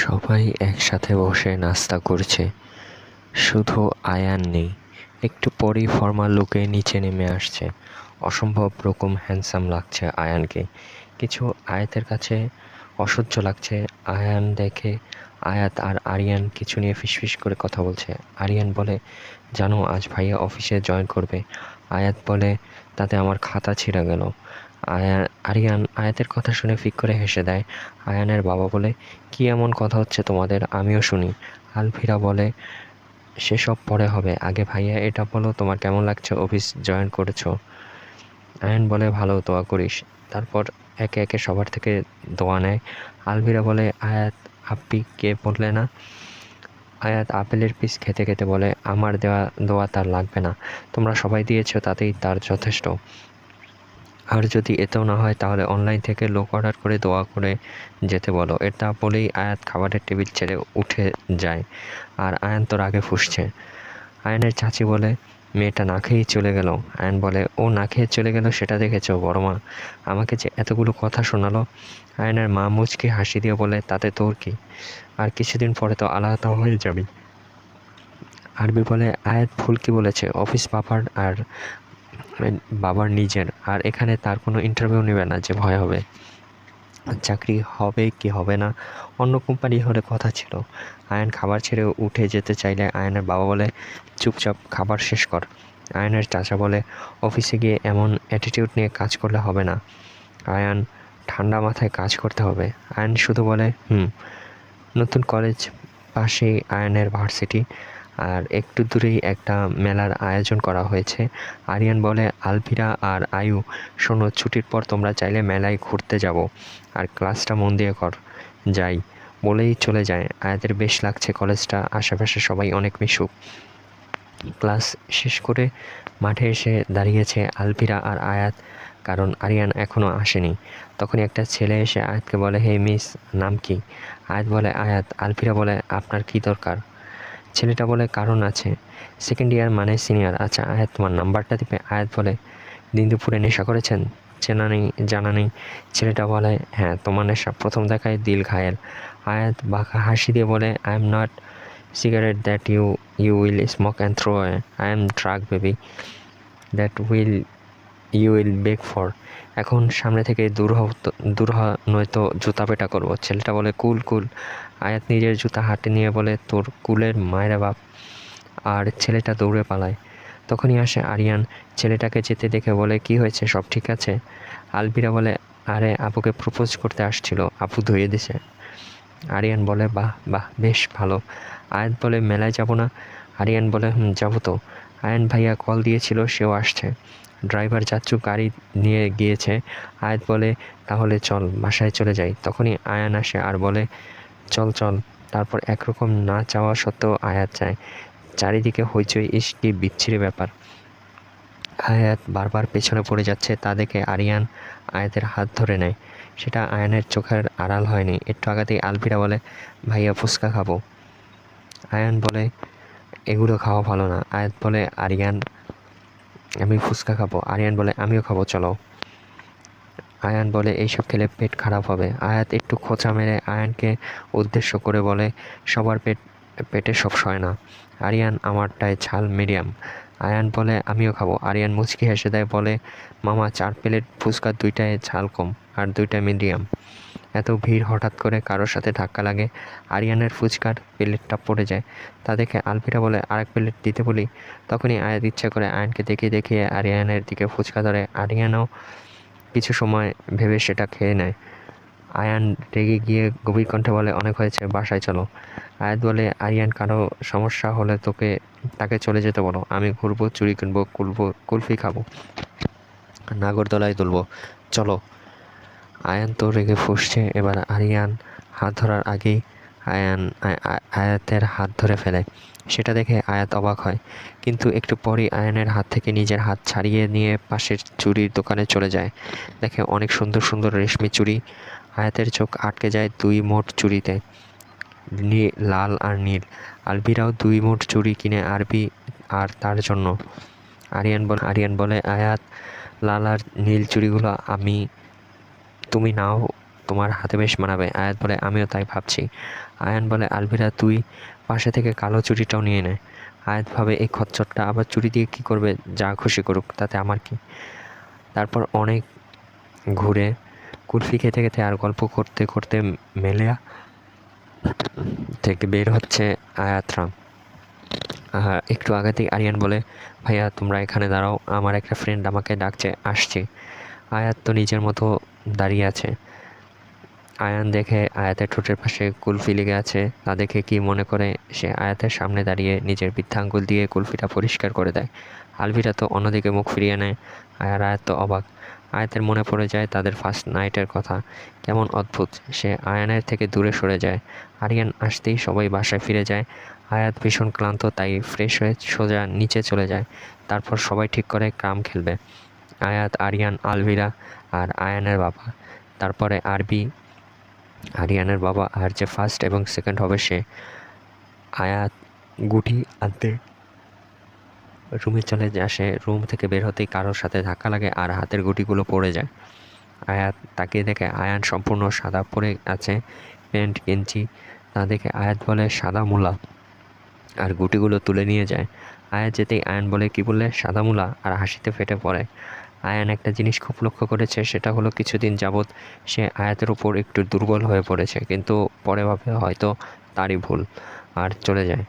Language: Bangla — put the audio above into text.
সবাই একসাথে বসে নাস্তা করছে। শুধু আয়ান নেই, একটু পরেই ফর্মাল লুকে নিচে নেমে আসছে। অসম্ভব রকম হ্যান্ডসাম লাগছে আয়ানকে। কিছু আয়াতের কাছে অসহ্য লাগছে। আয়ান দেখে আয়াত আর আরিয়ান কিছু নিয়ে ফিসফিস করে কথা বলছে। আরিয়ান বলে, জানো, আজ ভাইয়া অফিসে জয়েন করবে। আয়াত বলে, তাতে আমার খাতা ছিঁড়ে গেল। আয়ান আরিয়ান আয়াতের কথা শুনে ফিক করে হেসে দেয়। আয়ানের বাবা বলে, কি এমন কথা হচ্ছে তোমাদের? আমিও শুনি। আলফিরা বলে সেসব পরে হবে। আগে ভাইয়া এটা বলো, তোমার কেমন লাগছে? অফিস জয়েন করেছ? আয়ান বলে, ভালো, দোয়া করিস। তারপর একে একে সবার থেকে দোয়া নেয়। আলভিরা বলে, আয়াত আপ্পি কে বললে না? আয়াত আপেলের পিস খেতে খেতে বলে, আমার দেওয়া দোয়া তার লাগবে না। তোমরা সবাই দিয়েছ, তাতেই তার যথেষ্ট। আর যদি এতেও না হয়, তাহলে অনলাইন থেকে লোক অর্ডার করে দোয়া করে যেতে বলো। এটা বলেই আয়াত খাবারের টেবিল ছেড়ে উঠে যায়। আর আয়ান তোর আগে ফুসছে। আয়নের চাচি বলে, মেয়েটা না খেয়েই চলে গেল। আয়ন বলে, ও না খেয়ে চলে গেল সেটা দেখেছ বড় মা আমাকে যে এতগুলো কথা শোনালো। আয়নের মা মুচকে হাসি দিয়ে বলে, তাতে তোর কি? আর কিছুদিন পরে তো আলাদা হয়ে যাবি। আরবি বলে, আয়াত ভুল কি বলেছে? অফিস বাবার আর বাবার নিজের, আর এখানে তার কোনো ইন্টারভিউ নেবে না যে ভয় হবে। চাকরি হবে কি হবে না? অন্য কোম্পানি হলে কথা ছিল। আয়ন খাবার ছেড়ে উঠে যেতে চাইলে আয়নের বাবা বলে, চুপচাপ খাবার শেষ কর। আয়নের চাচা বলে, অফিসে গিয়ে এমন অ্যাটিটিউড নিয়ে কাজ করলে হবে না। আয়ান, ঠান্ডা মাথায় কাজ করতে হবে। আয়ন শুধু বলে, হুম। নতুন কলেজ পাশেই আয়নের ভার্সিটি আর একটু দূরেই একটা মেলার আয়োজন করা হয়েছে। আরিয়ান বলে, আলভিরা আর আয়ু, শোনো, ছুটির পর তোমরা চাইলে মেলায় ঘুরতে যাব। আর ক্লাসটা মন দিয়ে কর, যাই। বলেই চলে যায়। আয়াতের বেশ লাগছে কলেজটা, আশেপাশে সবাই অনেক মিশুক। ক্লাস শেষ করে মাঠে এসে দাঁড়িয়েছে আলভিরা আর আয়াত, কারণ আরিয়ান এখনও আসেনি। তখনই একটা ছেলে এসে আয়াতকে বলে হে মিস, নাম কি? আয়াত বলে, আয়াত। আলভিরা বলে, আপনার কি দরকার? ছেলেটা বলে, কারণ আছে। সেকেন্ড ইয়ার মানে সিনিয়র আচ্ছা আয়াত তোমার নাম্বারটা দিবে। আয়াত বলে, দিন দুপুরে নেশা করেছেন? চেনা নেই, জানা নেই। ছেলেটা বলে হ্যাঁ তোমার নেশা প্রথম দেখায় দিল ঘায়েল। আয়াত বাঁকা হাসি দিয়ে বলে I am not cigarette that you you will smoke and throw I am drug baby that will you will back for এখন সামনে থেকে দূর তো- দূর হ নয়তো জুতা পেটা করব। ছেলেটা বলে, কুল কুল। আয়াত নিজের জুতা হাতে নিয়ে বলে, তোর কুলের মায়েরা বাপ। আর ছেলেটা দৌড়ে পালায়। তখনই আসে আরিয়ান। ছেলেটাকে যেতে দেখে বলে, কি হয়েছে? সব ঠিক আছে? আলবিরা বলে, আরে, আপুকে প্রপোজ করতে আসছিল। আপু ধুয়ে দিছে। আরিয়ান বলে, বাহ বাহ, বেশ ভালো। আয়াত বলে, মেলায় যাব না? আরিয়ান বলে, হুম, যাব তো। আয়ান ভাইয়া কল দিয়েছিল, সেও আসছে। ড্রাইভার যাচ্ছু গাড়ি নিয়ে গিয়েছে। আয়াত বলে, তাহলে চল, বাসায় চলে যাই। তখনই আয়ান আসে আর বলে, চল চল। তারপর একরকম না চাওয়া সত্ত্বেও আয়াত যায়। চারিদিকে হইচই ইস কি বিচ্ছিরি ব্যাপার। আয়াত বারবার পেছনে পড়ে যাচ্ছে, তা দেখে আরিয়ান আয়াতের হাত ধরে নেয়। সেটা আয়ানের চোখের আড়াল হয়নি। একটু আগাতেই আলভিরা বলে, ভাইয়া, ফুচকা খাব। আয়ান বলে, এগুলো খাওয়া ভালো না। আয়াত বলে, আরিয়ান আমি ফুচকা খাব। আরিয়ান বলে, আমিও খাব, চলো। আয়ান বলে, এইসব খেলে পেট খারাপ হবে। আয়াত একটু খোঁচা মেরে আয়ানকে উদ্দেশ্য করে বলে, সবার পেট, পেটে সব সয় না। আরিয়ান আমারটায় ঝাল মিডিয়াম। আয়ান বলে, আমিও খাব। আরিয়ান মুচকি হেসে দেয়, বলে, মামা, চার প্লেট ফুচকা, দুইটায় ঝাল কম আর দুইটা মিডিয়াম। এত ভিড় হঠাৎ করে কারোর সাথে ধাক্কা লাগে, আরিয়ানের ফুচকার প্লেটটা পড়ে যায়। তা দেখে আলফিরা বলে, আরেক প্লেট দিতে বলি? তখনই আয়াত ইচ্ছা করে আয়ানকে দেখিয়ে দেখিয়ে আরিয়ানের দিকে ফুচকা ধরে। আরিয়ানও কিছু সময় ভেবে সেটা খেয়ে নেয়। আয়ান রেগে গিয়ে গভীর কণ্ঠে বলে, অনেক হয়েছে, বাসায় চলো। আয়াত বলে, আরিয়ান, কারও সমস্যা হলে তোকে, তাকে চলে যেতে বলো। আমি ঘুরবো, চুরি কিনবো, কুলবো, কুলফি খাব, নাগরদোলায় তুলবো। চলো। আয়ান তো রেগে ফুসছে। এবার আরিয়ান হাত ধরার আগেই আয়ান আয়- আয়- আয়াতের হাত ধরে ফেলে। সেটা দেখে আয়াত অবাক হয়। কিন্তু একটু পরই আয়ানের হাত থেকে নিজের হাত ছাড়িয়ে নিয়ে পাশের চুরির দোকানে চলে যায়। দেখে অনেক সুন্দর সুন্দর রেশমি চুড়ি আয়াতের চোখ আটকে যায় দুই মোট চুরিতে। লাল আর নীল। আলবিরাও দুই মোট চুরি কিনে আরবি আর তার জন্য। আরিয়ান বলে আরিয়ান বলে, আয়াত, লাল আর নীল চুড়িগুলো আমি, তুমি নাও, তোমার হাতে বেশ মানাবে। আয়াত বলে, আমিও তাই ভাবছি। আয়ান বলে, আলভিরা, তুই পাশে থেকে কালো চুড়িটাও নিয়ে নে। আয়াত ভাবে, এই খচ্চরটা আবার চুরি দিয়ে কি করবে? যা খুশি করুক, তাতে আমার কি? তারপর অনেক ঘুরে কুলফি খেতে খেতে আর গল্প করতে করতে মেলেয়া থেকে বের হচ্ছে আয়াতরাম আর একটু আগে আরিয়ান বলে, ভাইয়া, তোমরা এখানে দাঁড়াও, আমার একটা ফ্রেন্ড আমাকে ডাকছে, আসছে। আয়াত তো নিজের মতো দাঁড়িয়ে আছে। আয়ান দেখে আয়াতের ঠোঁটের পাশে কুলফি লেগে আছে। তা দেখে কি মনে করে, সে আয়াতের সামনে দাঁড়িয়ে নিজের বৃদ্ধাঙ্গুল দিয়ে কুলফিটা পরিষ্কার করে দেয়। আলভিরা তো অন্যদিকে মুখ ফিরিয়ে নেয়। আর আয়াত তো অবাক। আয়াতের মনে পড়ে যায় তাদের ফার্স্ট নাইটের কথা। কেমন অদ্ভুত, সে আয়ানের থেকে দূরে সরে যায়। আরিয়ান আসতেই সবাই বাসায় ফিরে যায়। আয়াত ভীষণ ক্লান্ত, তাই ফ্রেশ হয়ে সোজা নিচে চলে যায়। তারপর সবাই ঠিক করে ক্রাম খেলবে। আয়াত, আরিয়ান, আলভিরা আর আয়ানের বাবা। তারপরে আরবি, আরিয়ানের বাবা আর যে ফার্স্ট এবং সেকেন্ড হবে সে। আয়াত গুটি আনতে রুমে চলে আসে। রুম থেকে বের হতেই কারোর সাথে ধাক্কা লাগে আর হাতের গুটিগুলো পড়ে যায়। আয়াত তাকে দেখে আয়ান সম্পূর্ণ সাদা পরে আছে, প্যান্ট, গেঞ্জি। তা দেখে আয়াত বলে, সাদা মূলা। আর গুটিগুলো তুলে নিয়ে যায়। আয়াত যেতেই আয়ান বলে, কি বললে? সাদা মূলা? আর হাসিতে ফেটে পড়ে। আয়ান একটা জিনিস খুব লক্ষ্য করেছে, সেটা হলো কিছুদিন যাবৎ সে আয়াতের উপর একটু দুর্বল হয়ে পড়েছে, কিন্তু পরে ভাবে হয়তো তারই ভুল, আর চলে যায়।